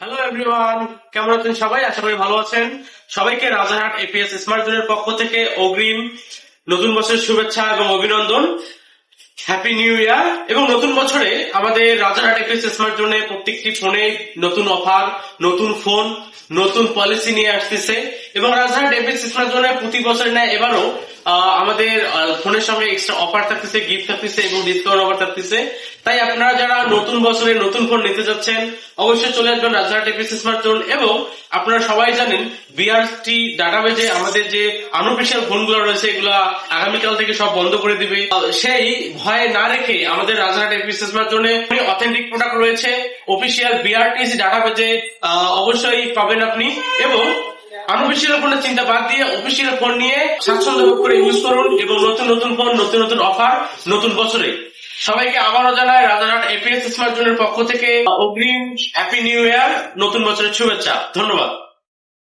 Hello everyone কেমন আছেন সবাই? আশা করি ভালো আছেন। সবাইকে রাজারহাট এপিএস স্মার্ট জোনের পক্ষ থেকে অগ্রিম নতুন বছরের শুভেচ্ছা এবং অভিনন্দন। হ্যাপি নিউ ইয়ার এবং নতুন বছরে আমাদের রাজারহাট এপিএস স্মার্ট জোনে প্রত্যেকটি ফোনে নতুন অফার নতুন ফোন নতুন পলিসি নিয়ে আসতেছে। এবং রাজধানী এপিএস স্মার্ট জোনে প্রতি বছর নেয়। এবারও আমাদের ফোনের সঙ্গে এক্সট্রা অফার থাকতেছে গিফট থাকতেছে এবং ডিসকাউন্ট অফার থাকতেছে। তাই আপনারা যারা নতুন বছরে নতুন ফোন নিতে যাচ্ছেন, অবশ্যই চলে আসবেন রাজারহাট এপিএস স্মার্ট জোন এবং আপনারা সবাই জানেন বিআরটি ডাটাবেজে আমাদের যে আনঅফিসিয়াল ফোনগুলো রয়েছে, এগুলা আগামীকাল থেকে সব বন্ধ করে দিবে। সেই ভয়ে না রেখে আমাদের রাজারহাট এপিএস স্মার্ট জোনে অথেন্টিক প্রোডাক্ট রয়েছে। অফিসিয়াল বিআরটিসি ডাটাবেজে অবশ্যই পাবেন আপনি এবং আনঅফিসিয়াল ফোনের চিন্তা বাদ দিয়ে অফিসিয়াল ফোন নিয়ে স্বাচ্ছন্দ্য করে ইউজ করুন এবং নতুন নতুন ফোন নতুন নতুন অফার নতুন বছরে। সবাইকে আবারও জানায় রাজারহাট এপিএস স্মার্ট জোনের পক্ষ থেকে, অগ্রিম হ্যাপি নিউ ইয়ার নতুন বছরের শুভেচ্ছা। ধন্যবাদ।